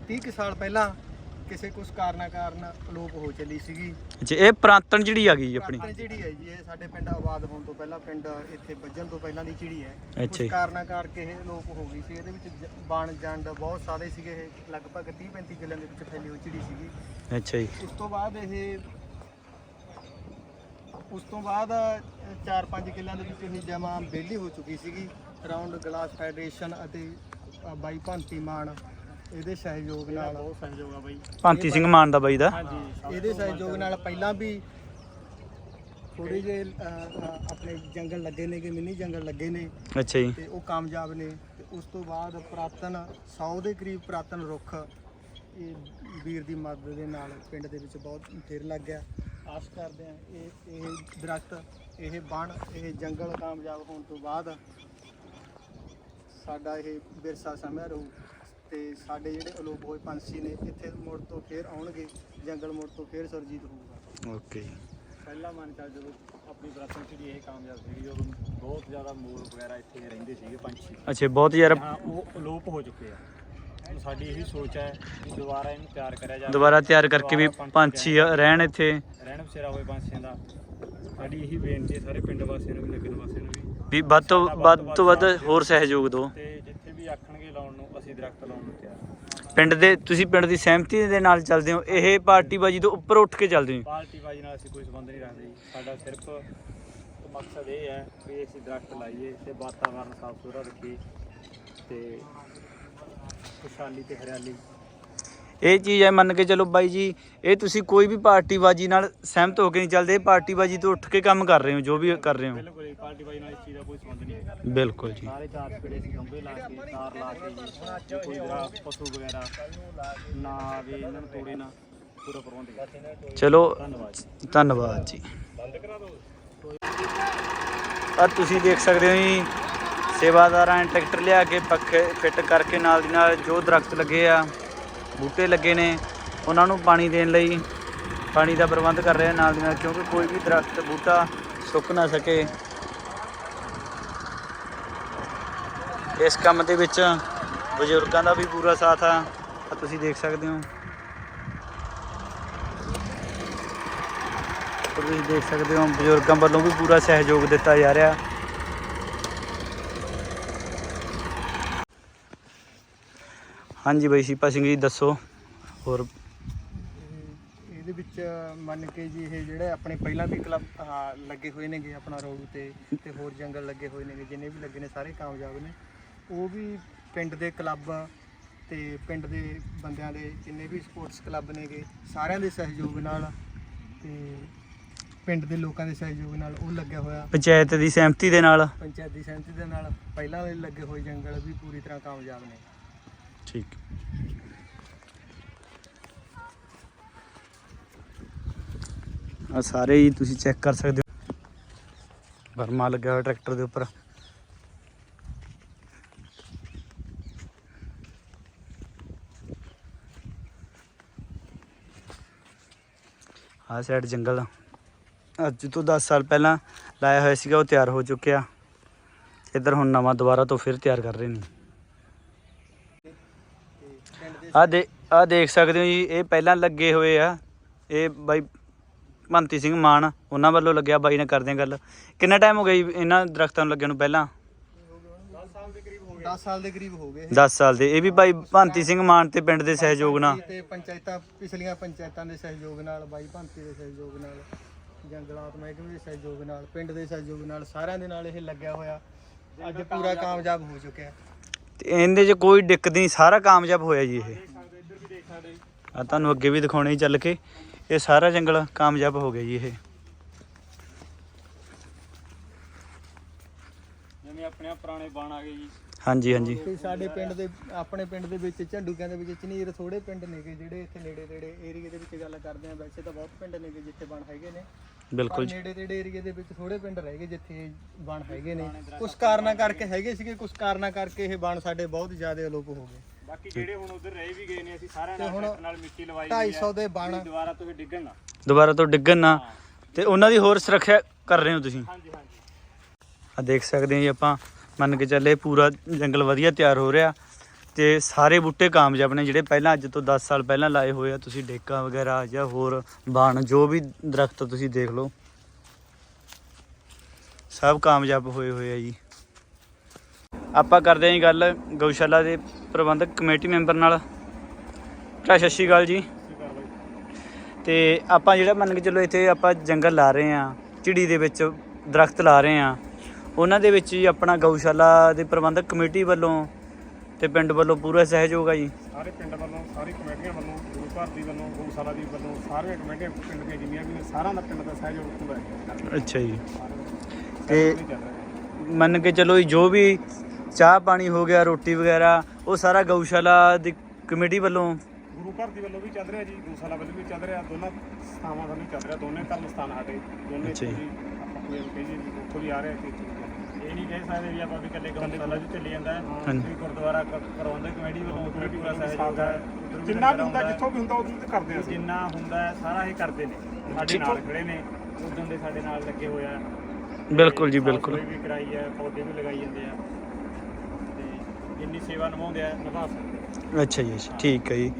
Speaker 3: 30 ਕੁ ਸਾਲ ਪਹਿਲਾਂ ਕਿਸੇ ਕੁਝ ਕਾਰਨਾਂ ਕਾਰਨ ਅਲੋਪ ਹੋ ਚੱਲੀ ਸੀਗੀ।
Speaker 1: ਅੱਛਾ ਇਹ ਪ੍ਰਾਂਤਣ ਜਿਹੜੀ ਆ ਗਈ ਆਪਣੀ।
Speaker 3: ਪੁਰਾਤਨ ਝਿੜੀ ਹੈ ਜੀ ਇਹ ਸਾਡੇ ਪਿੰਡ ਆਬਾਦ ਹੋਣ ਤੋਂ ਪਹਿਲਾਂ ਪਿੰਡ ਇੱਥੇ ਵੱਜਣ ਤੋਂ ਪਹਿਲਾਂ ਦੀ ਝਿੜੀ ਹੈ।
Speaker 1: ਅੱਛਾ
Speaker 3: ਕੁਝ
Speaker 1: ਜੀ।
Speaker 3: ਕਾਰਨਾਂ ਕਰਕੇ ਇਹ ਅਲੋਪ ਹੋ ਗਈ ਸੀ। ਇਹਦੇ ਵਿੱਚ ਜ- ਬਣ ਜੰਡ ਬਹੁਤ ਸਾਰੇ ਸੀਗੇ। ਇਹ ਲਗਭਗ 30 35 ਕਿੱਲਿਆਂ ਦੇ ਵਿੱਚ ਫੈਲੀ ਹੋਈ ਝਿੜੀ ਸੀਗੀ।
Speaker 1: ਅੱਛਾ ਜੀ।
Speaker 3: ਉਸ ਤੋਂ ਬਾਅਦ ਇਹ ਉਸ ਤੋਂ ਬਾਅਦ 4-5 ਕਿੱਲਿਆਂ ਦੇ ਵਿੱਚ ਇਹ ਜਮਾ ਬੇਲੀ ਹੋ ਚੁੱਕੀ ਸੀਗੀ। ਰਾਉਂਡ ਗਲਾਸ ਫੈਡਰੇਸ਼ਨ ਅਤੇ ਅ, ਬਾਈ ਭੰਤੀ ਮਾਨ ਇਹਦੇ ਸਹਿਯੋਗ ਨਾਲ
Speaker 4: ਬਹੁਤ ਸਹਿਯੋਗ ਆ ਬਾਈ।
Speaker 1: ਭਾਂਤੀ ਸਿੰਘ ਮਾਨ ਦਾ ਬਾਈ ਦਾ।
Speaker 4: ਹਾਂਜੀ।
Speaker 3: ਇਹਦੇ ਸਹਿਯੋਗ ਨਾਲ ਪਹਿਲਾਂ ਵੀ ਥੋੜੇ ਅ, ਆਪਣੇ ਜੰਗਲ ਲੱਗੇ ਨੇ ਕਿ ਮਿੰਨੀ ਜੰਗਲ ਲੱਗੇ ਨੇ।
Speaker 1: ਅੱਛਾ ਜੀ।
Speaker 3: ਤੇ ਉਹ ਕਾਮਯਾਬ ਨੇ। ਤੇ ਉਸ ਤੋਂ ਬਾਅਦ ਪ੍ਰਾਤਨ 100 ਦੇ ਕਰੀਬ ਪ੍ਰਾਤਨ ਰੁੱਖ ਇਹ ਵੀਰ ਦੀ ਮਦਦ ਦੇ ਨਾਲ ਪਿੰਡ ਦੇ ਵਿੱਚ ਬਹੁਤ ਫੇਰ ਲੱਗ ਗਿਆ। ਆਸ ਕਰਦੇ ਆ ਇਹ ਇਹ ਦਰਖਤ ਇਹ ਬਣ ਇਹ ਜੰਗਲ ਕਾਮਯਾਬ ਹੋਣ ਤੋਂ ਬਾਅਦ ਸਾਡਾ ਇਹ ਵਿਰਸਾ ਸਮਿਆ ਰਹੂ। ਤੇ ਸਾਡੇ ਜਿਹੜੇ ਅਲੋਪ ਹੋਏ ਪੰਛੀ ਨੇ ਇੱਥੇ ਮੁੜ ਤੋਂ ਫੇਰ ਆਉਣਗੇ ਜੰਗਲ ਮੁੜ ਤੋਂ ਫੇਰ ਸਰਜੀਤ ਹੋਊਗਾ।
Speaker 1: ਓਕੇ
Speaker 4: ਪਹਿਲਾ ਮਨ ਚੱਲ ਜਦੋਂ ਆਪਣੀ ਬਰਾਤਨ ਜਿਹੜੀ ਇਹ ਕਾਮਯਾਬ ਸੀਗੀ ਉਦੋਂ ਬਹੁਤ ਜ਼ਿਆਦਾ ਮੋਰ ਵਗੈਰਾ ਇੱਥੇ ਰਹਿੰਦੇ ਸੀਗੇ ਪੰਛੀ।
Speaker 1: ਅੱਛਾ ਬਹੁਤ ਯਾਰ
Speaker 4: ਹਾਂ ਉਹ ਅਲੋਪ ਹੋ ਚੁੱਕੇ ਆ। ਹੁਣ ਸਾਡੀ ਇਹੀ ਸੋਚ ਹੈ ਕਿ ਦੁਬਾਰਾ ਇਹਨੂੰ ਤਿਆਰ ਕਰਿਆ ਜਾਵੇ।
Speaker 1: ਦੁਬਾਰਾ ਤਿਆਰ ਕਰਕੇ ਵੀ ਪੰਛੀ ਰਹਿਣ ਇੱਥੇ।
Speaker 4: ਰਹਿਣ ਬਸੇਰਾ ਹੋਏ ਪੰਛੀਆਂ ਦਾ। ਸਾਡੀ ਇਹੀ ਬੇਨਤੀ ਹੈ ਸਾਰੇ ਪਿੰਡ ਵਾਸੀਆਂ ਨੂੰ ਵੀ ਨਗਰ ਵਾਸੀਆਂ ਨੂੰ ਵੀ।
Speaker 1: ਵੀ ਵੱਧ ਤੋਂ ਵੱਧ ਤੋਂ ਵੱਧ ਹੋਰ ਸਹਿਯੋਗ ਦਿਓ।
Speaker 4: ਤੇ ਆਖਣਗੇ ਲਾਉਣ ਨੂੰ ਅਸੀਂ ਦਰਖਤ ਲਾਉਣ ਨੂੰ ਤਿਆਰ ਹਾਂ।
Speaker 1: ਪਿੰਡ ਦੇ ਤੁਸੀਂ ਪਿੰਡ ਦੀ ਸਹਿਮਤੀ ਦੇ ਨਾਲ ਚੱਲਦੇ ਹੋ। ਇਹ ਪਾਰਟੀ ਬਾਜੀ ਤੋਂ ਉੱਪਰ ਉੱਠ ਕੇ ਚੱਲਦੇ ਹੋ।
Speaker 4: ਪਾਰਟੀ ਬਾਜੀ ਨਾਲ ਅਸੀਂ ਕੋਈ ਸੰਬੰਧ ਨਹੀਂ ਰੱਖਦੇ ਜੀ। ਸਾਡਾ ਸਿਰਫ ਮਕਸਦ ਇਹ ਹੈ ਕਿ ਅਸੀਂ ਦਰਖਤ ਲਾਈਏ ਤੇ ਵਾਤਾਵਰਨ ਸਾਫ਼ ਸੁਥਰਾ ਰੱਖੀਏ ਤੇ ਖੁਸ਼ਹਾਲੀ ਤੇ ਹਰਿਆਲੀ
Speaker 1: ਇਹ ਚੀਜ਼ ਹੈ ਮੰਨ ਕੇ ਚਲੋ ਬਾਈ ਜੀ ਇਹ ਤੁਸੀਂ ਕੋਈ ਵੀ ਪਾਰਟੀ ਬਾਜੀ ਨਾਲ ਸਹਿਮਤ ਹੋ ਕੇ ਨਹੀਂ ਚੱਲਦੇ ਇਹ ਪਾਰਟੀ ਬਾਜੀ ਤੋਂ ਉੱਠ ਕੇ ਕੰਮ ਕਰ ਰਹੇ ਹੋ ਜੋ ਵੀ ਕਰ ਰਹੇ ਹੋ।
Speaker 4: ਬਿਲਕੁਲ ਹੀ ਪਾਰਟੀ ਬਾਜੀ ਨਾਲ ਇਸ ਚੀਜ਼ ਦਾ ਕੋਈ ਸੰਬੰਧ ਨਹੀਂ ਹੈਗਾ।
Speaker 1: ਬਿਲਕੁਲ ਜੀ।
Speaker 4: ਸਾਰੇ ਚਾਰ ਚਪੇੜੇ ਸੀ ਖੰਭੇ ਲਾ ਕੇ ਤਾਰ ਲਾ ਕੇ ਜੀ ਜੇ ਕੋਈ ਜਿਹੜਾ ਪਸ਼ੂ ਵਗੈਰਾ ਨਾ ਆਵੇ ਇਹਨਾਂ ਨੂੰ ਤੋੜੇ ਨਾ ਪੂਰਾ ਪ੍ਰਬੰਧ ਕੀਤਾ
Speaker 1: ਚਲੋ
Speaker 4: ਧੰਨਵਾਦ ਜੀ।
Speaker 1: ਧੰਨਵਾਦ ਜੀ। ਆ ਤੁਸੀਂ ਦੇਖ ਸਕਦੇ ਹੋ ਜੀ ਸੇਵਾਦਾਰਾਂ ਨੇ ਟਰੈਕਟਰ ਲਿਆ ਕੇ ਪੱਖੇ ਫਿੱਟ ਕਰਕੇ ਨਾਲ ਦੀ ਨਾਲ ਜੋ ਦਰਖਤ ਲੱਗੇ ਆ। ਬੂਟੇ ਲੱਗੇ ਨੇ, ਉਹਨਾਂ ਨੂੰ ਪਾਣੀ ਦੇਣ ਲਈ ਪਾਣੀ ਦਾ ਪ੍ਰਬੰਧ ਕਰ ਰਹੇ ਆ ਨਾਲ ਦੀ ਨਾਲ, ਕਿਉਂਕਿ ਕੋਈ ਵੀ ਦਰਖਤ, ਬੂਟਾ ਸੁੱਕ ਨਾ ਸਕੇ। ਇਸ ਕੰਮ ਦੇ ਵਿੱਚ ਬਜ਼ੁਰਗਾਂ ਦਾ ਵੀ ਪੂਰਾ ਸਾਥ ਆ ਤੁਸੀਂ ਦੇਖ ਸਕਦੇ ਹੋ। ਤੁਸੀਂ ਦੇਖ ਸਕਦੇ ਹੋ, ਬਜ਼ੁਰਗਾਂ ਵੱਲੋਂ ਵੀ ਪੂਰਾ ਸਹਿਯੋਗ ਦਿੱਤਾ ਜਾ ਰਿਹਾ। ਹਾਂਜੀ ਬਾਈ ਸੀਪਾ ਸਿੰਘ ਜੀ ਦੱਸੋ। ਹੋਰ।
Speaker 3: ਇਹ- ਇਹਦੇ ਵਿੱਚ ਮੰਨ ਕੇ ਜੀ ਇਹ ਜਿਹੜੇ ਆਪਣੇ ਪਹਿਲਾਂ ਵੀ ਕਲੱਬ ਆਹ ਲੱਗੇ ਹੋਏ ਨੇਗੇ ਆਪਣਾ ਰੋਡ ਤੇ ਤੇ ਹੋਰ ਜੰਗਲ ਲੱਗੇ ਹੋਏ ਨੇਗੇ ਜਿੰਨੇ ਵੀ ਲੱਗੇ ਨੇ ਸਾਰੇ ਕਾਮਯਾਬ ਨੇ। ਉਹ ਵੀ ਪਿੰਡ ਦੇ ਕਲੱਬ ਤੇ ਪਿੰਡ ਦੇ ਬੰਦਿਆਂ ਦੇ ਜਿੰਨੇ ਵੀ ਸਪੋਰਟਸ ਕਲੱਬ ਨੇਗੇ ਸਾਰਿਆਂ ਦੇ ਸਹਿਯੋਗ ਨਾਲ ਤੇ ਪਿੰਡ ਦੇ ਲੋਕਾਂ ਦੇ ਸਹਿਯੋਗ ਨਾਲ ਉਹ ਲੱਗਿਆ ਹੋਇਆ।
Speaker 1: ਪੰਚਾਇਤ ਦੀ ਸਹਿਮਤੀ ਦੇ ਨਾਲ।
Speaker 3: ਪੰਚਾਇਤ ਦੀ ਸਹਿਮਤੀ ਦੇ ਨਾਲ ਪਹਿਲਾਂ ਵਾਲੇ ਲੱਗੇ ਹੋਏ ਜੰਗਲ ਵੀ ਪੂਰੀ ਤਰ੍ਹਾਂ ਕਾਮਯਾਬ ਨੇ।
Speaker 1: ਠੀਕ। ਆ ਸਾਰੇ ਹੀ ਤੁਸੀਂ ਚੈੱਕ ਕਰ ਸਕਦੇ ਹੋ। ਵਰਮਾ ਲੱਗਿਆ ਹੋਇਆ ਟਰੈਕਟਰ ਦੇ ਉੱਪਰ। ਆ ਸਾਈਡ ਜੰਗਲ। ਅੱਜ ਤੋਂ 10 ਸਾਲ ਪਹਿਲਾਂ ਲਾਇਆ ਹੋਇਆ ਸੀਗਾ, ਉਹ ਤਿਆਰ ਹੋ ਚੁੱਕਿਆ। ਇੱਧਰ ਹੁਣ ਨਵਾਂ ਦੁਬਾਰਾ ਤੋਂ ਫਿਰ ਤਿਆਰ ਕਰ ਰਹੇ ਨੇ। ਆ ਦੇ ਆ ਦੇਖ ਸਕਦੇ ਹੋ ਜੀ ਇਹ ਪਹਿਲਾਂ ਲੱਗੇ ਹੋਏ ਆ। ਇਹ ਬਾਈ ਭੰਤੀ ਸਿੰਘ ਮਾਨ ਉਹਨਾਂ ਵੱਲੋਂ ਲੱਗਿਆ ਬਾਈ ਨਾਲ ਕਰਦੇ ਆ ਗੱਲ। ਕਿੰਨਾ ਟਾਈਮ ਹੋ ਗਿਆ ਜੀ ਇਹਨਾਂ ਦਰਖਤਾਂ ਨੂੰ ਲੱਗਣ ਨੂੰ ਪਹਿਲਾਂ?
Speaker 3: 10 ਸਾਲ ਦੇ ਕਰੀਬ ਹੋ ਗਏ
Speaker 1: 10 ਸਾਲ ਦੇ। ਇਹ ਵੀ ਬਾਈ ਭੰਤੀ ਸਿੰਘ ਮਾਨ ਤੇ ਪਿੰਡ ਦੇ ਸਹਿਯੋਗ ਨਾਲ।
Speaker 3: ਤੇ ਪੰਚਾਇਤਾਂ ਪਿਛਲੀਆਂ ਪੰਚਾਇਤਾਂ ਦੇ ਸਹਿਯੋਗ ਨਾਲ ਬਾਈ ਭਾਂਤੀ ਦੇ ਸਹਿਯੋਗ ਨਾਲ ਜੰਗਲਾਤ ਮਹਿਕਮੇ ਦੇ ਸਹਿਯੋਗ ਨਾਲ ਪਿੰਡ ਦੇ ਸਹਿਯੋਗ ਨਾਲ ਸਾਰਿਆਂ ਦੇ ਨਾਲ ਇਹ ਲੱਗਿਆ ਹੋਇਆ। ਅੱਜ ਪੂਰਾ ਕਾਮਯਾਬ ਹੋ ਚੁੱਕਿਆ।
Speaker 1: ਤੇ ਇਹਦੇ 'ਚ ਕੋਈ ਦਿੱਕਤ ਨਹੀਂ ਸਾਰਾ ਕਾਮਯਾਬ ਹੋਇਆ ਜੀ ਇਹ। ਆ ਤੁਹਾਨੂੰ ਅੱਗੇ ਵੀ ਦਿਖਾਉਣੇ ਚੱਲ ਕੇ। ਇਹ ਸਾਰਾ ਜੰਗਲ ਕਾਮਯਾਬ ਹੋ ਗਿਆ ਜੀ ਇਹ।
Speaker 4: ਜਿਵੇਂ ਆਪਣੇ ਪੁਰਾਣੇ ਬਣ ਆ ਗਏ ਜੀ।
Speaker 1: ਹਾਂਜੀ ਹਾਂਜੀ।
Speaker 3: ਤੇ ਸਾਡੇ ਪਿੰਡ ਦੇ ਆਪਣੇ ਪਿੰਡ ਦੇ ਵਿੱਚ ਝੰਡੂਕਿਆਂ ਦੇ ਵਿੱਚ ਚਨੀਰ ਥੋੜੇ ਪਿੰਡ ਨੇਗੇ ਜਿਹੜੇ ਇੱਥੇ ਨੇੜੇ ਤੇੜੇ ਏਰੀਏ ਦੇ ਵਿੱਚ ਗੱਲ ਕਰਦੇ ਆ ਵੈਸੇ ਤਾਂ ਬਹੁਤ ਪਿੰਡ ਨੇਗੇ ਜਿੱਥੇ ਬਣ ਹੈਗੇ ਨੇ।
Speaker 1: ਬਿਲਕੁਲ ਜੀ।
Speaker 3: ਨੇੜੇ ਤੇੜੇ ਏਰੀਏ ਦੇ ਵਿੱਚ ਥੋੜੇ ਪਿੰਡ ਰਹਿ ਗਏ ਜਿੱਥੇ ਬਣ ਹੈਗੇ ਨੇ। ਕੁਝ ਕਾਰਨਾਂ ਕਰਕੇ ਹੈਗੇ ਸੀਗੇ ਕੁਝ ਕਾਰਨਾਂ ਕਰਕੇ ਇਹ ਬਣ ਸਾਡੇ ਬਹੁਤ ਜ਼ਿਆਦਾ ਅਲੋਪ ਹੋ ਗਏ।
Speaker 4: ਬਾਕੀ ਜਿਹੜੇ ਹੁਣ ਉਧਰ ਰਹਿ ਵੀ ਗਏ ਨੇ ਅਸੀਂ ਸਾਰਿਆਂ ਨਾਲ ਨਾਲ ਮਿੱਟੀ ਲਵਾਈ ਹੋਈ
Speaker 3: 250 ਦੇ ਬਣ
Speaker 4: ਹੈ ਦੁਬਾਰਾ ਤੋਂ ਇਹ ਡਿੱਗਣ ਨਾ।
Speaker 1: ਦੁਬਾਰਾ ਤੋਂ ਡਿੱਗਣ ਨਾ। ਤੇ ਉਹਨਾਂ ਦੀ ਹੋਰ ਸੁਰੱਖਿਆ ਕਰ ਰਹੇ ਹੋ ਤੁਸੀਂ?
Speaker 4: ਹਾਂਜੀ ਹਾਂਜੀ।
Speaker 1: ਆ ਦੇਖ ਸਕਦੇ ਹਾਂ ਜੀ ਆਪਾਂ। ਮੰਨ ਕੇ ਚੱਲੇ ਪੂਰਾ ਜੰਗਲ ਵਧੀਆ ਤਿਆਰ ਹੋ ਰਿਹਾ ਤੇ ਸਾਰੇ ਬੂਟੇ ਕਾਮਯਾਬ ਨੇ ਜਿਹੜੇ ਪਹਿਲਾਂ ਅੱਜ ਤੋਂ 10 ਸਾਲ ਪਹਿਲਾਂ ਲਾਏ ਹੋਏ ਆ। ਤੁਸੀਂ ਡੇਕਾਂ ਵਗੈਰਾ ਜਾਂ ਹੋਰ ਬਾਣ, ਜੋ ਵੀ ਦਰਖਤ ਤੁਸੀਂ ਦੇਖ ਲਓ। ਸਭ ਕਾਮਯਾਬ ਹੋਏ ਹੋਏ ਆ ਜੀ। ਆਪਾਂ ਕਰਦੇ ਹਾਂ ਜੀ ਗੱਲ ਗਊਸ਼ਾਲਾ ਦੇ ਪ੍ਰਬੰਧਕ ਕਮੇਟੀ ਮੈਂਬਰ ਨਾਲ। ਭਰਾ, ਸਤਿ ਸ਼੍ਰੀ ਅਕਾਲ ਜੀ। ਤੇ ਆਪਾਂ ਜਿਹੜਾ ਮੰਨ ਕੇ ਚੱਲੋ ਇੱਥੇ ਆਪਾਂ ਜੰਗਲ ਲਾ ਰਹੇ ਆ ਚਿੜੀ ਦੇ ਵਿੱਚ ਦਰਖਤ ਲਾ ਰਹੇ ਆ ਉਹਨਾਂ ਦੇ ਵਿੱਚ ਹੀ ਆਪਣਾ ਗਊਸ਼ਾਲਾ ਦੇ ਪ੍ਰਬੰਧਕ ਕਮੇਟੀ ਵੱਲੋਂ ਤੇ ਪਿੰਡ ਵੱਲੋਂ ਪੂਰਾ ਸਹਿਯੋਗ ਆ ਜੀ
Speaker 5: ਸਾਰੇ ਪਿੰਡ ਵੱਲੋਂ ਸਾਰੀ ਕਮੇਟੀਆਂ ਵੱਲੋਂ ਗੁਰੂ ਘਰ ਦੀ ਵੱਲੋਂ ਗਊਸ਼ਾਲਾ ਦੀ ਵੱਲੋਂ ਸਾਰੀਆਂ ਕਮੇਟੀਆਂ ਪਿੰਡ ਦੀਆਂ ਜਿੰਨੀਆਂ ਵੀ ਨੇ ਸਾਰਿਆਂ ਦਾ ਪਿੰਡ ਦਾ ਸਹਿਯੋਗ ਪੂਰਾ ਹੈ
Speaker 1: ਅੱਛਾ ਜੀ
Speaker 5: ਤੇ
Speaker 1: ਤੇ
Speaker 5: ਚੱਲ ਰਿਹਾ
Speaker 1: ਮੰਨ ਕੇ ਚੱਲੋ ਜੀ ਜੋ ਵੀ ਚਾਹ ਪਾਣੀ ਹੋ ਗਿਆ ਰੋਟੀ ਵਗੈਰਾ ਉਹ ਸਾਰਾ ਗਊਸ਼ਾਲਾ ਦੀ ਕਮੇਟੀ ਵੱਲੋਂ
Speaker 5: ਗੁਰੂ ਘਰ ਦੀ ਵੱਲੋਂ ਵੀ ਚੱਲ ਰਿਹਾ ਜੀ ਗਊਸ਼ਾਲਾ ਵੱਲੋਂ ਵੀ ਚੱਲ ਰਿਹਾ ਦੋਨਾਂ ਸਥਾਵਾਂ ਵੱਲੋਂ ਚੱਲ ਰਿਹਾ ਦੋਨੇ ਧਰਮ ਸਥਾਨ ਸਾਡੇ ਦੋਨੇ
Speaker 1: ਅੱਛਾ ਜੀ।
Speaker 5: ਜੀ ਆਪਾਂ ਕੋਈ ਵੀ ਕਹੀਏ ਵੀ ਉੱਥੋਂ ਵੀ ਆ ਰਿਹਾ ਤੇ ਇੱਥੋਂ ਵੀ।
Speaker 4: ਇਹ ਨਹੀਂ ਕਹਿ ਸਕਦੇ ਵੀ ਆਪਾਂ ਵੀ ਇਕੱਲੇ ਗਊਸ਼ਾਲਾ 'ਚ ਚੱਲੀ ਜਾਂਦਾ ਹੈ
Speaker 1: ਹਾਂਜੀ।
Speaker 4: ਵੀ ਗੁਰਦੁਆਰਾ ਕ- ਪ੍ਰਬੰਧਕ ਕਮੇਟੀ ਵੱਲੋਂ ਉੱਧਰ ਵੀ ਪੂਰਾ ਸਹਿਯੋਗ ਹੈ ਉੱਧਰ ਵੀ
Speaker 5: ਜਿੰਨਾ ਵੀ
Speaker 4: ਲੰਗਰ
Speaker 5: ਹੁੰਦਾ
Speaker 4: ਆਉਂਦਾ ਹੈ।
Speaker 5: ਜਿੱਥੋਂ ਵੀ ਹੁੰਦਾ ਉਦੋਂ ਤੇ ਕਰਦੇ ਆ ਅਸੀਂ
Speaker 4: ਜਿੰਨਾ ਹੁੰਦਾ ਹੈ ਸਾਰਾ ਇਹ ਕਰਦੇ ਨੇ ਸਾਡੇ ਨਾਲ ਖੜੇ ਨੇ ਉਦੋਂ ਦੇ ਸਾਡੇ ਨਾਲ ਲੱਗੇ ਹੋਇਆ ਹੈ।
Speaker 1: ਬਿਲਕੁਲ ਜੀ,
Speaker 4: ਸਾਫ਼
Speaker 1: ਬਿਲਕੁਲ।
Speaker 4: ਸਫ਼ਾਈ ਵੀ ਕਰਾਈ ਹੈ ਪੌਦੇ ਵੀ ਲਗਾਈ ਜਾਂਦੇ ਆ ਤੇ ਜਿੰਨੀ ਸੇਵਾ ਨਿਭਾਉਂਦੇ ਆ ਨਿਭਾ ਸਕਦੇ ਆ।
Speaker 1: ਅੱਛਾ ਜੀ ਅੱਛਾ, ਠੀਕ ਹੈ ਜੀ